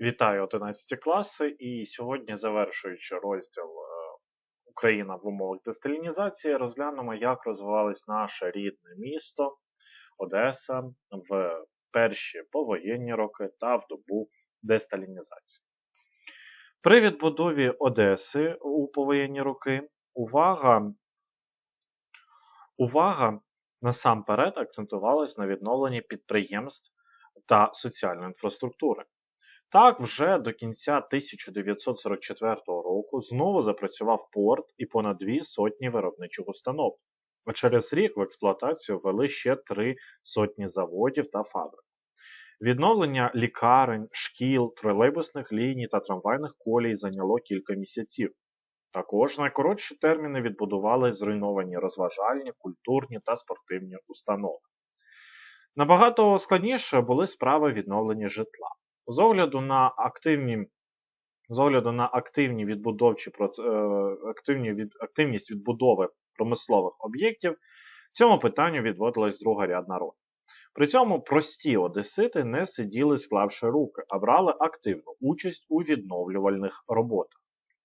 Вітаю 11 класи, і сьогодні, завершуючи розділ е, Україна в умовах десталінізації, розглянемо, як розвивалось наше рідне місто Одеса в перші повоєнні роки та в добу десталінізації. При відбудові Одеси у повоєнні роки увага, увага насамперед акцентувалась на відновленні підприємств та соціальної інфраструктури. Так, вже до кінця 1944 року знову запрацював порт і понад дві сотні виробничих установ. А через рік в експлуатацію ввели ще три сотні заводів та фабрик. Відновлення лікарень, шкіл, тролейбусних ліній та трамвайних колій зайняло кілька місяців. Також найкоротші терміни відбудували зруйновані розважальні, культурні та спортивні установи. Набагато складніше були справи відновлення житла. З огляду на активні з огляду на активні відбудовчі е, активні від, активність відбудови промислових об'єктів, цьому питанню відводилась другорядна роль. При цьому прості одесити не сиділи, склавши руки, а брали активну участь у відновлювальних роботах.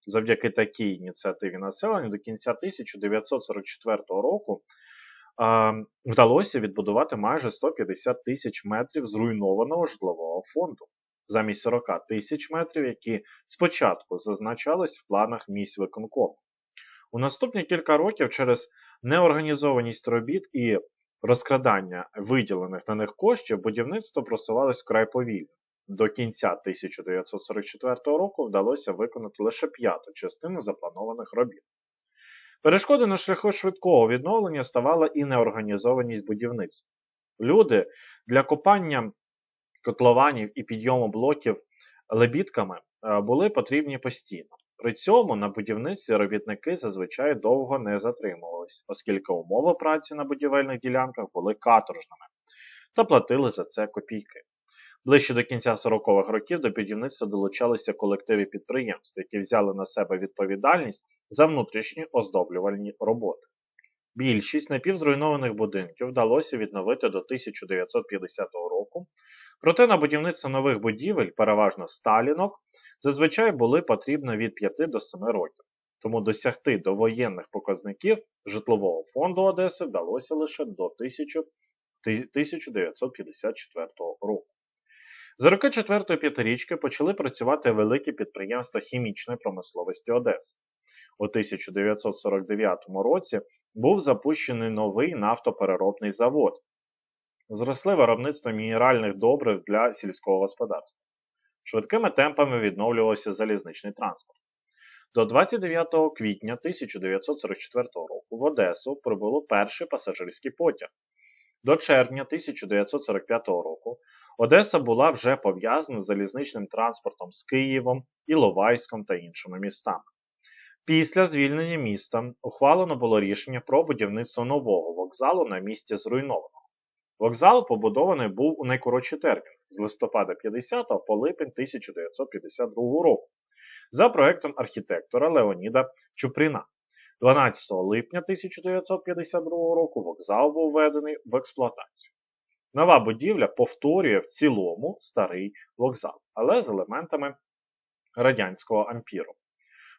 Завдяки такій ініціативі населення до кінця 1944 року е, вдалося відбудувати майже 150 тисяч метрів зруйнованого житлового фонду замість 40 тисяч метрів, які спочатку зазначались в планах місць виконкому. У наступні кілька років через неорганізованість робіт і розкрадання виділених на них коштів будівництво просувалось вкрай повільно. До кінця 1944 року вдалося виконати лише п'яту частину запланованих робіт. Перешкоди на шляху швидкого відновлення ставала і неорганізованість будівництва. Люди для копання котлованів і підйому блоків лебідками е, були потрібні постійно. При цьому на будівництві робітники зазвичай довго не затримувались, оскільки умови праці на будівельних ділянках були каторжними та платили за це копійки. Ближче до кінця 40-х років до будівництва долучалися колективи підприємств, які взяли на себе відповідальність за внутрішні оздоблювальні роботи. Більшість напівзруйнованих будинків вдалося відновити до 1950 року, проте на будівництво нових будівель, переважно сталінок, зазвичай були потрібно від 5 до 7 років. Тому досягти довоєнних показників житлового фонду Одеси вдалося лише до 1954 року. За роки четвертої п'ятирічки почали працювати великі підприємства хімічної промисловості Одеси. У 1949 році був запущений новий нафтопереробний завод. Зросли виробництво мінеральних добрив для сільського господарства. Швидкими темпами відновлювався залізничний транспорт. До 29 квітня 1944 року в Одесу прибуло перший пасажирський потяг. До червня 1945 року Одеса була вже пов'язана з залізничним транспортом з Києвом, Іловайськом та іншими містами. Після звільнення міста ухвалено було рішення про будівництво нового вокзалу на місці зруйнованого. Вокзал побудований був у найкоротші терміни з листопада 50 по липень 1952 року за проектом архітектора Леоніда Чуприна. 12 липня 1952 року вокзал був введений в експлуатацію. Нова будівля повторює в цілому старий вокзал, але з елементами радянського ампіру.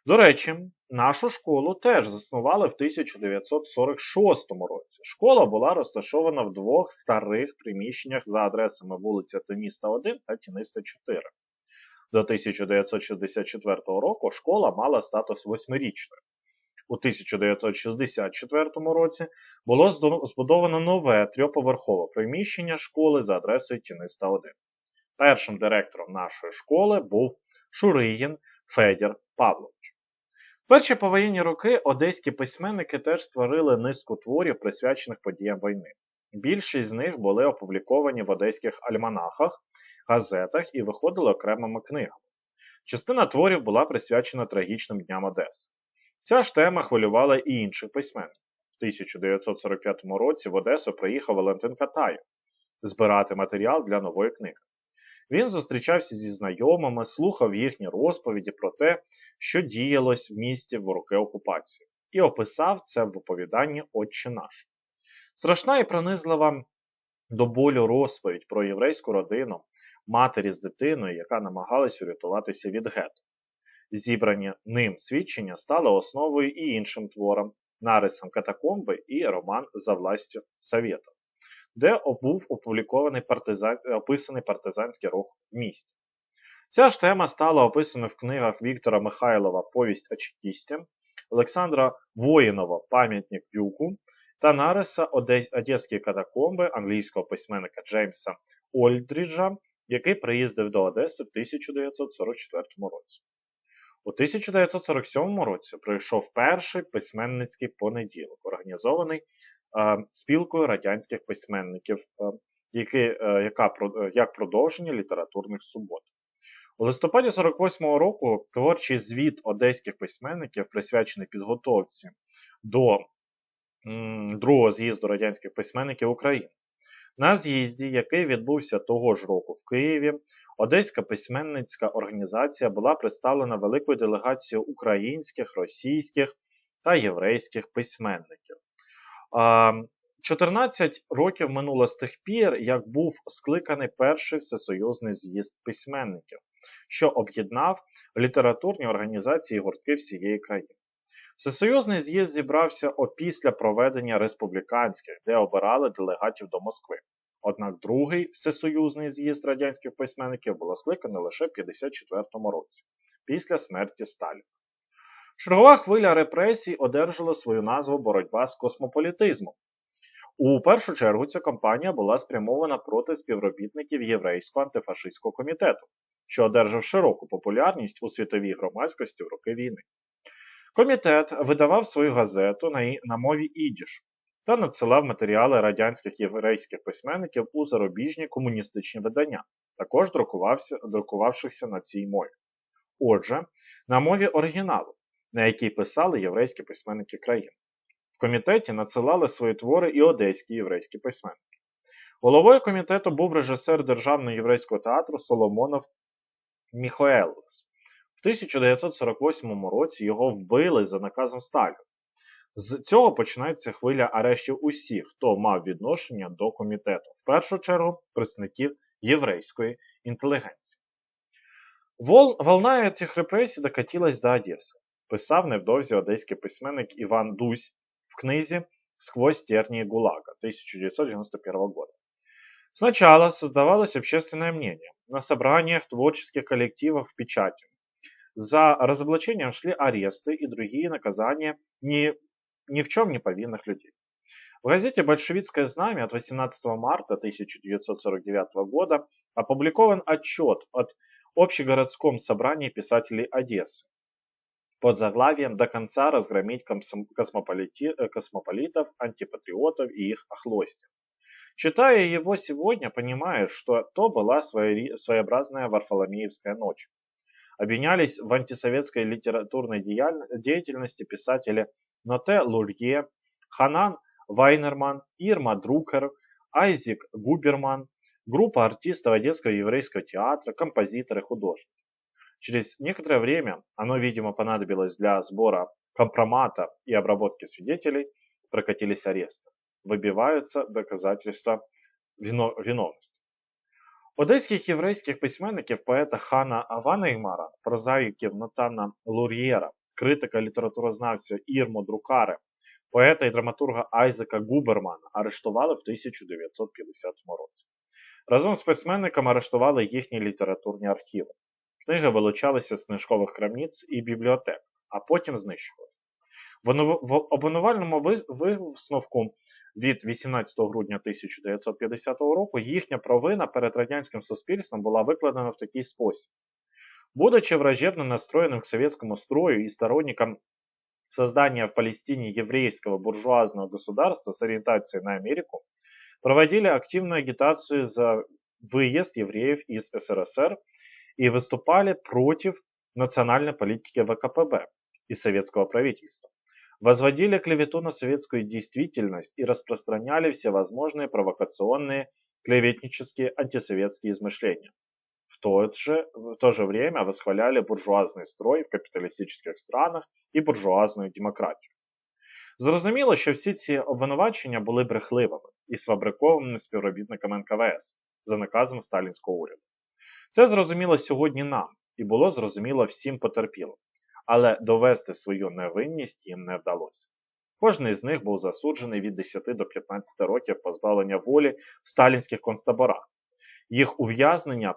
До речі, нашу школу теж заснували в 1946 році. Школа була розташована в двох старих приміщеннях за адресами вулиця Теніста 1 та Тіниста 4. До 1964 року школа мала статус восьмирічної. У 1964 році було збудовано нове трьоповерхове приміщення школи за адресою Тіниста 1. Першим директором нашої школи був Шуригін Федір Павлович. Перші повоєнні роки одеські письменники теж створили низку творів, присвячених подіям війни. Більшість з них були опубліковані в одеських альманахах, газетах і виходили окремими книгами. Частина творів була присвячена трагічним дням Одеси. Ця ж тема хвилювала і інших письменників. В 1945 році в Одесу приїхав Валентин Катаєв збирати матеріал для нової книги. Він зустрічався зі знайомими, слухав їхні розповіді про те, що діялось в місті в роки окупації, і описав це в оповіданні Отче наш. Страшна і пронизлива до болю розповідь про єврейську родину, матері з дитиною, яка намагалась урятуватися від гету. Зібрані ним свідчення стали основою і іншим творам, нарисам катакомби і роман за властю Совєта, де був опублікований партизан... описаний партизанський рух в місті. Ця ж тема стала описана в книгах Віктора Михайлова Повість о чекісті, Олександра Воїнова Пам'ятник Дюку та Нариса Одеські катакомби англійського письменника Джеймса Ольдріджа, який приїздив до Одеси в 1944 році. У 1947 році пройшов перший письменницький понеділок, організований е, спілкою радянських письменників, е, які, е, яка, як продовження літературних субот. У листопаді 48-го року творчий звіт одеських письменників, присвячений підготовці до другого з'їзду радянських письменників України. На з'їзді, який відбувся того ж року в Києві, Одеська письменницька організація була представлена великою делегацією українських, російських та єврейських письменників. 14 років минуло з тих пір, як був скликаний перший всесоюзний з'їзд письменників, що об'єднав літературні організації гуртки всієї країни. Всесоюзний з'їзд зібрався опісля проведення республіканських, де обирали делегатів до Москви. Однак другий всесоюзний з'їзд радянських письменників було скликано лише в 1954 році, після смерті Сталіна. Чергова хвиля репресій одержала свою назву боротьба з космополітизмом. У першу чергу ця кампанія була спрямована проти співробітників єврейського антифашистського комітету, що одержав широку популярність у світовій громадськості в роки війни. Комітет видавав свою газету на, на мові ідіш та надсилав матеріали радянських єврейських письменників у зарубіжні комуністичні видання, також друкувавшихся на цій мові. Отже, на мові оригіналу, на якій писали єврейські письменники країни. В комітеті надсилали свої твори і одеські єврейські письменники. Головою комітету був режисер Державного єврейського театру Соломонов Міхоелос. В 1948 році його вбили за наказом Сталіна. З цього починається хвиля арештів усіх, хто мав відношення до комітету, в першу чергу представників єврейської інтелігенції. Волна цих репресій докатилась до Одеси, писав невдовзі одеський письменник Іван Дусь в книзі «Сквозь тернии ГУЛАГа» 1991 года. Сначала создавалось общественное мнение на собраниях творческих коллективов в печати. За разоблачением шли аресты и другие наказания не ни в чем не повинных людей. В газете «Большевистское знамя» от 18 марта 1949 года опубликован отчет от Общегородском собрании писателей Одессы под заглавием «До конца разгромить космополити... Э, космополитов, антипатриотов и их охлости». Читая его сегодня, понимаешь, что то была своеобразная Варфоломеевская ночь. Обвинялись в антисоветской литературной деятельности писатели Ноте Лурье, Ханан Вайнерман, Ирма Друкер, Айзек Губерман, группа артистов Одесского еврейского театра, композиторы, художники. Через некоторое время, оно, видимо, понадобилось для сбора компромата и обработки свидетелей, прокатились аресты. Вибиваються доказательства виновності. Одеських єврейських письменників поета Хана Аванеймара, прозаїків Натана Лур'єра критика літературознавця Ірмо Друкаре, поета і драматурга Айзека Губермана арештували в 1950 році. Разом з письменниками арештували їхні літературні архіви. Книги вилучалися з книжкових крамниць і бібліотек, а потім знищувалися. В обвинувальному висновку від 18 грудня 1950 року їхня провина перед радянським суспільством була викладена в такий спосіб. Будучи враждебно настроенным к советскому строю и сторонником создания в Палестине еврейского буржуазного государства с ориентацией на Америку, проводили активную агитацию за выезд евреев из СССР и выступали против национальной политики ВКПБ и советского правительства. Возводили клевету на советскую действительность и распространяли всевозможные провокационные клеветнические антисоветские измышления в то, же, в то же время восхваляли буржуазний строй в капіталістичних странах і буржуазну демократію. Зрозуміло, що всі ці обвинувачення були брехливими і сфабрикованими співробітниками НКВС за наказом сталінського уряду. Це зрозуміло сьогодні нам і було зрозуміло всім потерпілим, але довести свою невинність їм не вдалося. Кожний з них був засуджений від 10 до 15 років позбавлення волі в сталінських концтаборах. Їх ув'язнення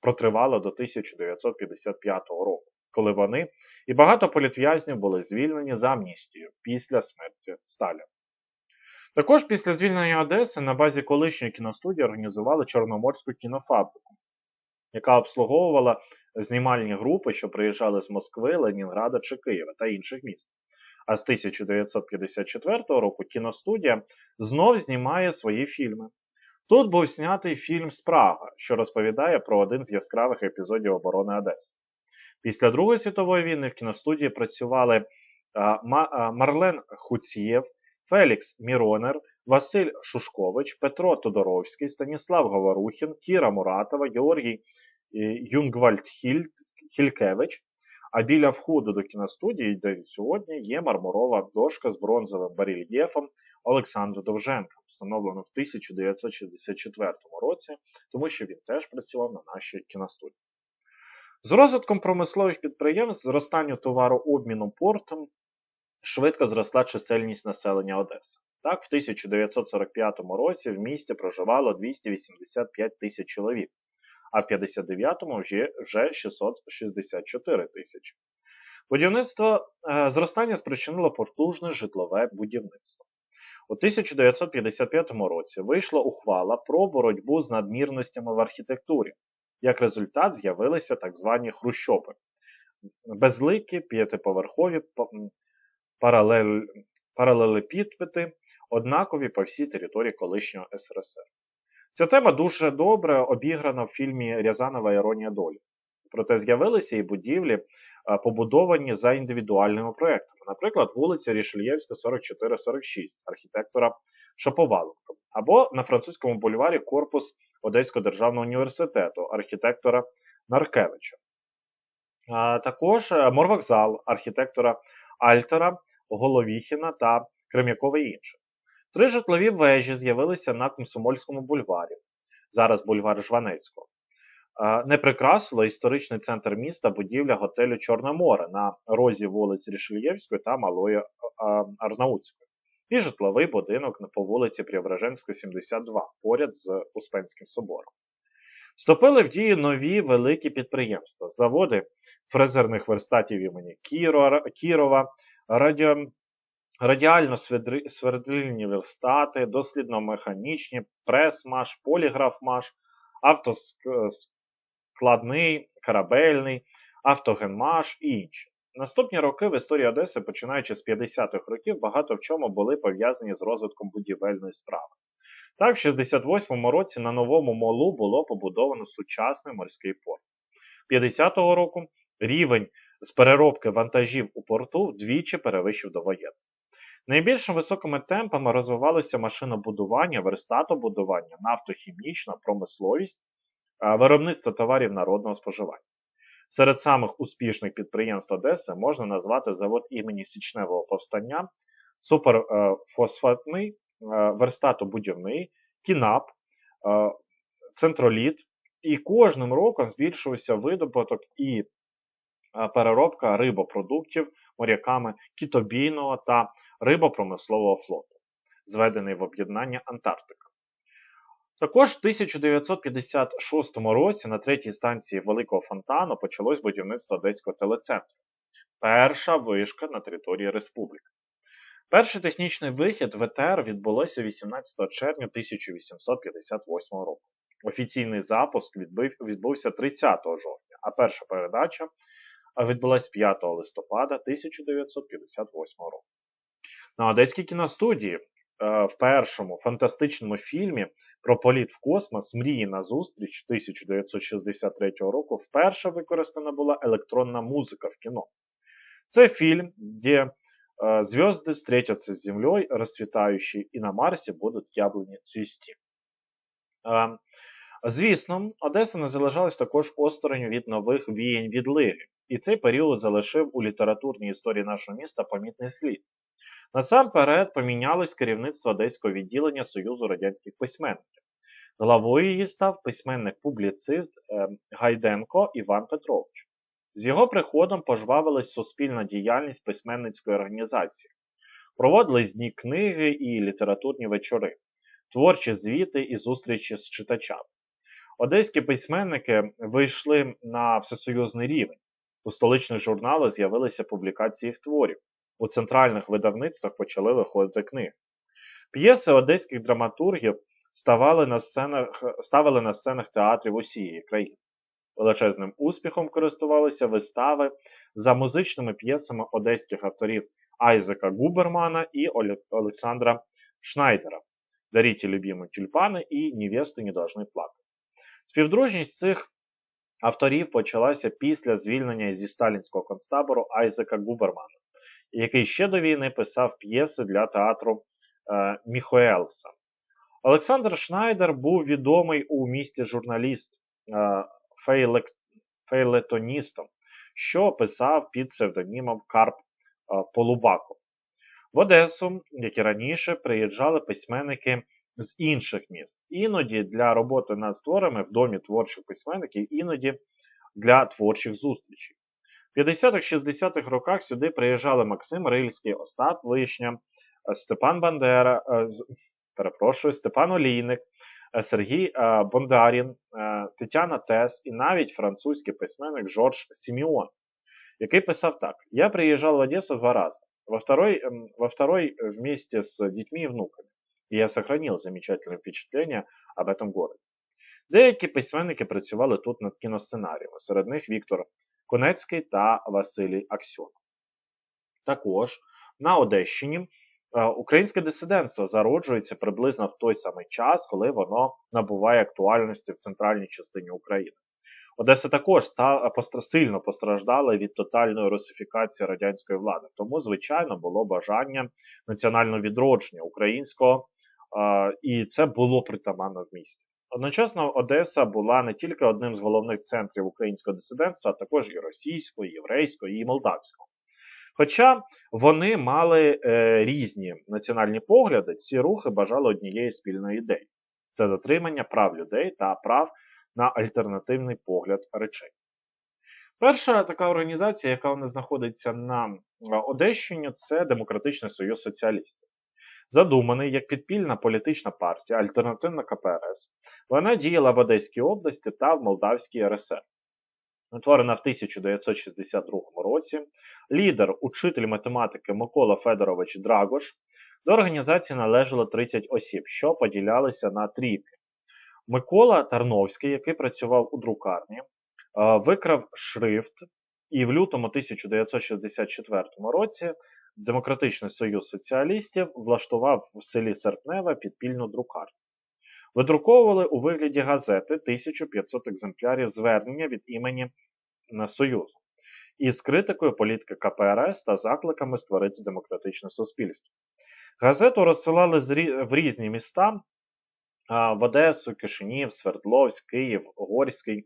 протривало до 1955 року, коли вони і багато політв'язнів були звільнені за амністію після смерті Сталіна. Також після звільнення Одеси на базі колишньої кіностудії організували Чорноморську кінофабрику, яка обслуговувала знімальні групи, що приїжджали з Москви, Ленінграда чи Києва та інших міст. А з 1954 року кіностудія знов знімає свої фільми. Тут був знятий фільм Спрага, що розповідає про один з яскравих епізодів оборони Одеси. Після Другої світової війни в кіностудії працювали Марлен Хуцієв, Фелікс Міронер, Василь Шушкович, Петро Тодоровський, Станіслав Говорухін, Кіра Муратова, Георгій е, Юнгвальд Хількевич. А біля входу до кіностудії, де сьогодні є мармурова дошка з бронзовим барельєфом Олександра Довженка, встановлена в 1964 році, тому що він теж працював на нашій кіностудії. З розвитком промислових підприємств, зростанню товарообміну портом швидко зросла чисельність населення Одеси. Так, в 1945 році в місті проживало 285 тисяч чоловік, а в 59-му вже, вже 664 тисячі. Будівництво е, зростання спричинило потужне житлове будівництво. У 1955 році вийшла ухвала про боротьбу з надмірностями в архітектурі. Як результат, з'явилися так звані хрущоби, безликі п'ятиповерхові паралель, паралелепіпеди, однакові по всій території колишнього СРСР. Ця тема дуже добре обіграна в фільмі Рязанова Іронія долі. Проте з'явилися і будівлі, побудовані за індивідуальними проектами, наприклад, вулиця Рішельєвська, 44-46 архітектора Шаповаленко, або на французькому бульварі корпус Одеського державного університету архітектора Наркевича. Також е, морвокзал архітектора Альтера, Головіхіна та Крем'якова і інше. Три житлові вежі з'явилися на Комсомольському бульварі, зараз бульвар Жванецького. Не прикрасило історичний центр міста будівля готелю Чорне море на розі вулиць Рішельєвської та Малої Арнаутської, і житловий будинок по вулиці Преображенська, 72, поряд з Успенським собором. Вступили в дію нові великі підприємства, заводи фрезерних верстатів імені Кірова, радіо, радіально-свердлильні верстати, дослідно-механічні, прес-маш, поліграф-маш, автоскладний, корабельний, автогенмаш і інші. Наступні роки в історії Одеси, починаючи з 50-х років, багато в чому були пов'язані з розвитком будівельної справи. Так, в 68-му році на новому молу було побудовано сучасний морський порт. 50-го року рівень з переробки вантажів у порту вдвічі перевищив довоєнний. Найбільш високими темпами розвивалося машинобудування, верстатобудування, нафтохімічна промисловість, виробництво товарів народного споживання. Серед самих успішних підприємств Одеси можна назвати завод імені Січневого повстання, суперфосфатний Е, верстатобудівний, кінап, е, центроліт. І кожним роком збільшувався видобуток і е, переробка рибопродуктів моряками кітобійного та рибопромислового флоту, зведений в об'єднання Антарктика. Також в 1956 році на третій станції Великого Фонтану почалось будівництво Одеського телецентру, перша вишка на території республіки. Перший технічний вихід в ЕТР відбулося 18 червня 1858 року. Офіційний запуск відбувся 30 жовтня, а перша передача відбулася 5 листопада 1958 року. На Одеській кіностудії е, в першому фантастичному фільмі про політ в космос Мрії на зустріч 1963 року вперше використана була електронна музика в кіно. Це фільм, де Э, Звезды встретятся с Землей, расцветающие, і на Марсі будуть яблуні цвісті. Э, звісно, Одеса не залишалась також осторонь від нових віянь від Лиги, і цей період залишив у літературній історії нашого міста помітний слід. Насамперед помінялось керівництво одеського відділення Союзу радянських письменників. Главою її став письменник-публіцист е, Гайденко Іван Петрович. З його приходом пожвавилась суспільна діяльність письменницької організації. Проводились дні книги і літературні вечори, творчі звіти і зустрічі з читачами. Одеські письменники вийшли на всесоюзний рівень. У столичних журналах з'явилися публікації їх творів. У центральних видавництвах почали виходити книги. П'єси одеських драматургів ставали на сценах, ставили на сценах театрів усієї країни. Величезним успіхом користувалися вистави за музичними п'єсами одеських авторів Айзека Губермана і Олександра Шнайдера «Дарите любимі тюльпани» і «Невести не должны плакати». Співдружність цих авторів почалася після звільнення зі сталінського концтабору Айзека Губермана, який ще до війни писав п'єси для театру е, Міхоелса. Олександр Шнайдер був відомий у місті журналіст е, фейлек, фейлетоністом, що писав під псевдонімом Карп е, Полубаков. В Одесу, як і раніше, приїжджали письменники з інших міст. Іноді для роботи над творами в домі творчих письменників, іноді для творчих зустрічей. В 50-60-х роках сюди приїжджали Максим Рильський, Остап Вишня, Степан Бандера, е, перепрошую, Степан Олійник, е, Сергій е, Бондарін, Тетяна Тес і навіть французький письменник Жорж Сіміон, який писав так: Я приїжджав в Одесу два рази. Во второй, во второй вместе с детьми и внуками. І я сохранил замечательне впечатлення об этом городі. Деякі письменники працювали тут над кіносценаріями, серед них Віктор Конецький та Василій Аксьонов. Також на Одещині е, українське дисидентство зароджується приблизно в той самий час, коли воно набуває актуальності в центральній частині України. Одеса також сильно постраждала від тотальної русифікації радянської влади. Тому, звичайно, було бажання національного відродження українського, і це було притаманно в місті. Одночасно, Одеса була не тільки одним з головних центрів українського дисидентства, а також і російського, і єврейського, і молдавського. Хоча вони мали е, різні національні погляди, ці рухи бажали однієї спільної ідеї: це дотримання прав людей та прав на альтернативний погляд речей. Перша така організація, яка у нас знаходиться на Одещині, це Демократичний Союз Соціалістів. Задуманий як підпільна політична партія, альтернативна КПРС, вона діяла в Одеській області та в Молдавській РСР. Утворена в 1962 році, лідер, учитель математики Микола Федорович Драгош, до організації належало 30 осіб, що поділялися на трійки. Микола Тарновський, який працював у друкарні, е, викрав шрифт, і в лютому 1964 році Демократичний Союз соціалістів влаштував в селі Серпневе підпільну друкарню. Видруковували у вигляді газети 1500 екземплярів звернення від імені Союзу із критикою політики КПРС та закликами створити демократичне суспільство. Газету розсилали в різні міста в Одесу, Кишинів, Свердловськ, Київ, Горський,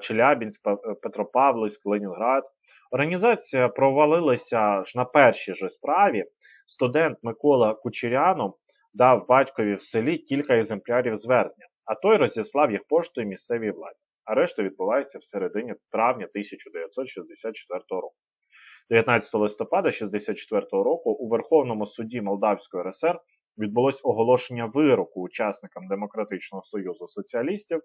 Челябінськ, Петропавловськ, Ленінград. Організація провалилася ж на першій же справі. Студент Микола Кучерянов дав батькові в селі кілька екземплярів звернення, а той розіслав їх поштою місцевій владі. А решта відбувається в середині травня 1964 року. 19 листопада 1964 року у Верховному суді Молдавської РСР відбулось оголошення вироку учасникам Демократичного Союзу соціалістів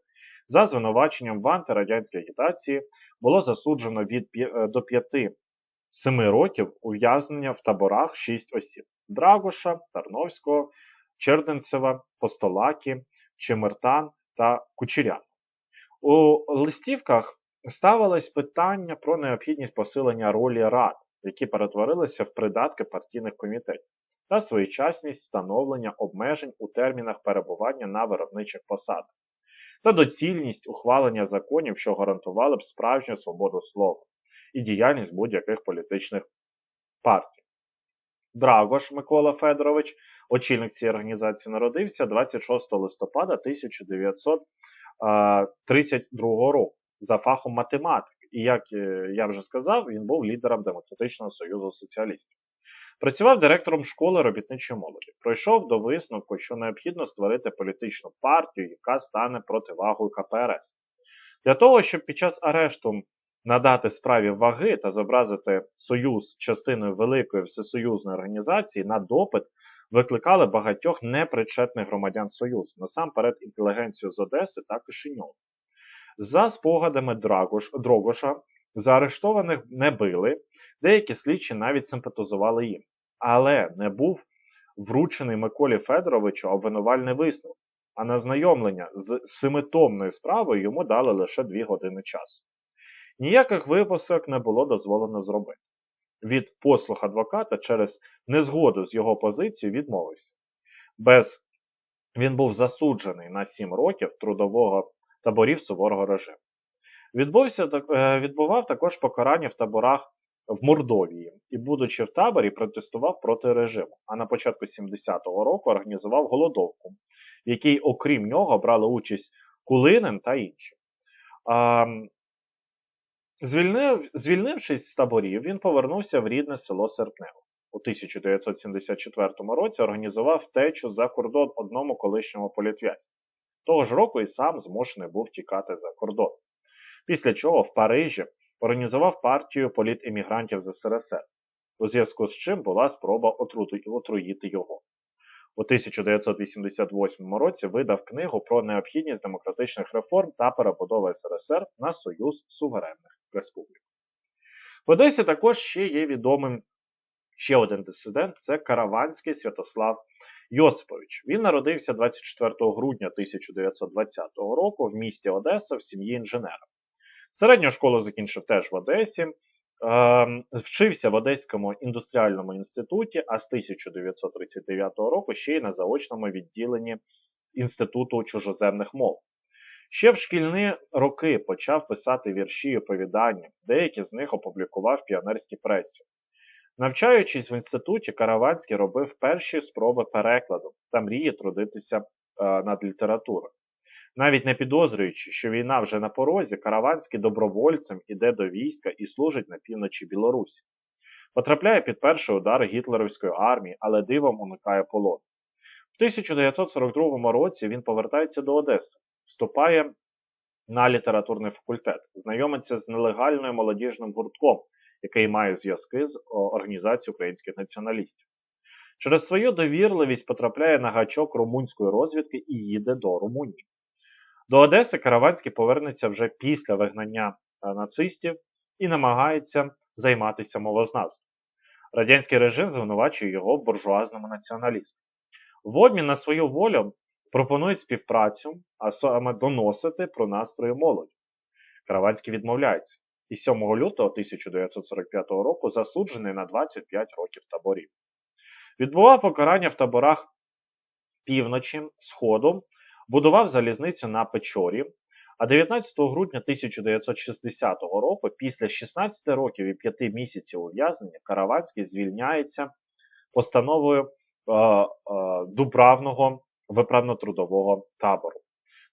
за звинуваченням в антирадянській агітації було засуджено від е, до 5-7 років ув'язнення в таборах 6 осіб: Драгоша, Тарновського, Черденцева, Постолакі, Чемертан та Кучерян. У листівках ставилось питання про необхідність посилення ролі рад, які перетворилися в придатки партійних комітетів та своєчасність встановлення обмежень у термінах перебування на виробничих посадах, та доцільність ухвалення законів, що гарантували б справжню свободу слова і діяльність будь-яких політичних партій. Драгош Микола Федорович, очільник цієї організації, народився 26 листопада 1932 року за фахом математики. І як е, я вже сказав, він був лідером Демократичного Союзу Соціалістів. Працював директором школи робітничої молоді. Пройшов до висновку, що необхідно створити політичну партію, яка стане противагою КПРС. Для того, щоб під час арешту надати справі ваги та зобразити союз частиною великої всесоюзної організації на допит викликали багатьох непричетних громадян Союзу, насамперед інтелігенцію з Одеси та Кишиньова. За спогадами Драгош, Дрогоша, заарештованих не били, деякі слідчі навіть симпатизували їм, але не був вручений Миколі Федоровичу обвинувальний висновок, а на знайомлення з семитомною справою йому дали лише дві години часу. Ніяких виписок не було дозволено зробити. Від послуг адвоката через незгоду з його позицією відмовився. Без він був засуджений на 7 років трудового таборів суворого режиму. Відбувся, е, відбував також покарання в таборах в Мордовії і, будучи в таборі, протестував проти режиму. А на початку 70-го року організував голодовку, в якій, окрім нього, брали участь Кулинин та інші. Звільнив, звільнившись з таборів, він повернувся в рідне село Серпнево. У 1974 році організував втечу за кордон одному колишньому політв'язню. Того ж року і сам змушений був тікати за кордон. Після чого в Парижі організував партію політемігрантів з СРСР, у зв'язку з чим була спроба отруїти його. У 1988 році видав книгу про необхідність демократичних реформ та перебудови СРСР на Союз суверенних республік. В Одесі також ще є відомим ще один дисидент це Караванський Святослав Йосипович. Він народився 24 грудня 1920 року в місті Одеса в сім'ї інженера. Середню школу закінчив теж в Одесі. Ем, вчився в Одеському індустріальному інституті, а з 1939 року ще й на заочному відділенні Інституту чужоземних мов. Ще в шкільні роки почав писати вірші і оповідання, деякі з них опублікував в піонерській пресі. Навчаючись в інституті, Караванський робив перші спроби перекладу та мріє трудитися е, над літературою. Навіть не підозрюючи, що війна вже на порозі, Караванський добровольцем іде до війська і служить на півночі Білорусі. Потрапляє під перший удар гітлерівської армії, але дивом уникає полон. В 1942 році він повертається до Одеси, вступає на літературний факультет, знайомиться з нелегальною молодіжним гуртком, який має зв'язки з Організацією українських націоналістів. Через свою довірливість потрапляє на гачок румунської розвідки і їде до Румунії. До Одеси Караванський повернеться вже після вигнання е, нацистів і намагається займатися мовознавством. Радянський режим звинувачує його в буржуазному націоналізмі. В обмін на свою волю пропонують співпрацю, а саме доносити про настрої молоді. Караванський відмовляється і 7 лютого 1945 року засуджений на 25 років таборів. Відбував покарання в таборах півночі, Сходу будував залізницю на Печорі, а 19 грудня 1960 року, після 16 років і 5 місяців ув'язнення, Караванський звільняється постановою е, е, Дубравного виправно-трудового табору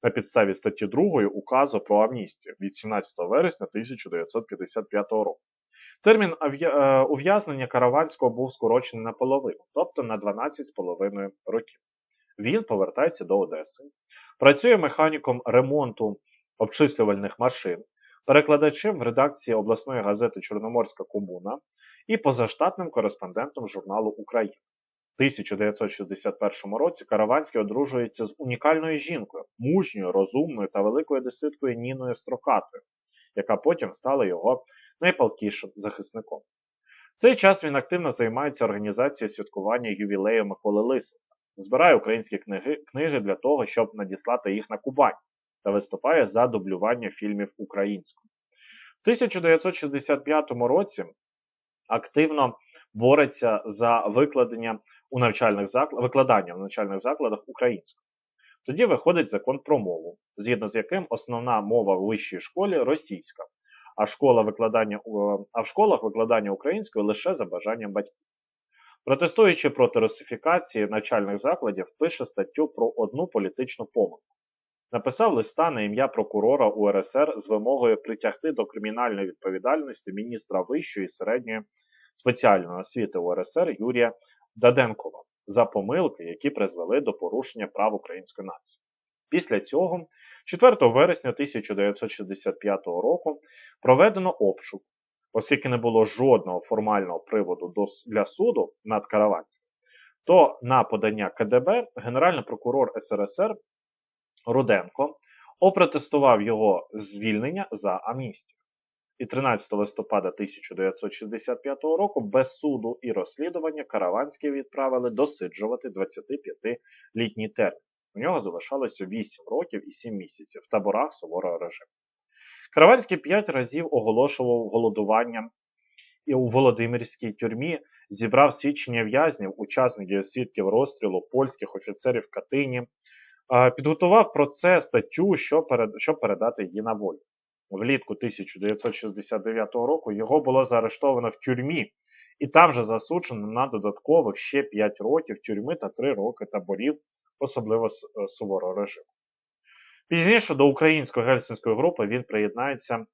на підставі статті 2 указу про амністію від 17 вересня 1955 року. Термін е, ув'язнення Караванського був скорочений наполовину, тобто на 12,5 років. Він повертається до Одеси, працює механіком ремонту обчислювальних машин, перекладачем в редакції обласної газети Чорноморська комуна і позаштатним кореспондентом журналу Україна. У 1961 році Караванський одружується з унікальною жінкою, мужньою, розумною та великою деситкою Ніною Строкатою, яка потім стала його найпалкішим захисником. В цей час він активно займається організацією святкування ювілею Миколи Лисенка збирає українські книги книги для того, щоб надіслати їх на Кубань та виступає за дублювання фільмів українською. В 1965 році активно бореться за викладення у навчальних закладах, викладання в навчальних закладах українською. Тоді виходить закон про мову, згідно з яким основна мова в вищій школі російська, а школа викладання, а в школах викладання українською лише за бажанням батьків. Протестуючи проти русифікації навчальних закладів, пише статтю про одну політичну помилку. Написав листа на ім'я прокурора УРСР з вимогою притягти до кримінальної відповідальності міністра вищої і середньої спеціальної освіти УРСР Юрія Даденкова за помилки, які призвели до порушення прав української нації. Після цього, 4 вересня 1965 року, проведено обшук, оскільки не було жодного формального приводу для суду над Караванцем, то на подання КДБ Генеральний прокурор СРСР Руденко опротестував його звільнення за амністію. І 13 листопада 1965 року без суду і розслідування Караванський відправили досиджувати 25-літній термін. У нього залишалося 8 років і 7 місяців в таборах суворого режиму. Караванський 5 разів оголошував голодування і у Володимирській тюрмі зібрав свідчення в'язнів, учасників свідків розстрілу польських офіцерів Катині, підготував про це статтю, щоб передати її на волю. Влітку 1969 року його було заарештовано в тюрмі, і там же засуджено на додаткових ще 5 років тюрми та 3 роки таборів, особливо е, суворого режиму. Пізніше до української гельсінської групи він приєднається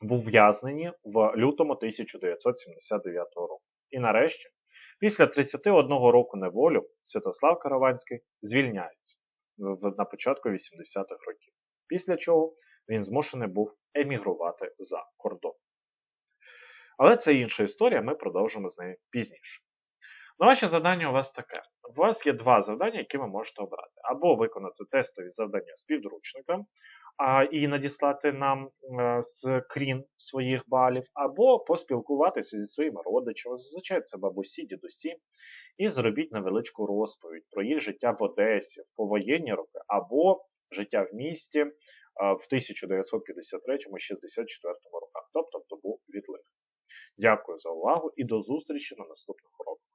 в ув'язненні в лютому 1979 року. І нарешті, після 31 року неволю, Святослав Караванський звільняється на початку 80-х років. Після чого він змушений був емігрувати за кордон. Але це інша історія, ми продовжимо з нею пізніше. Ну, ваше завдання у вас таке. У вас є два завдання, які ви можете обрати. Або виконати тестові завдання з підручника а, і надіслати нам е, скрін своїх балів, або поспілкуватися зі своїми родичами, зазвичай це бабусі, дідусі, і зробіть невеличку розповідь про їх життя в Одесі, в повоєнні роки, або життя в місті в 1953-64 роках, тобто в добу відлив. Дякую за увагу і до зустрічі на наступних уроках.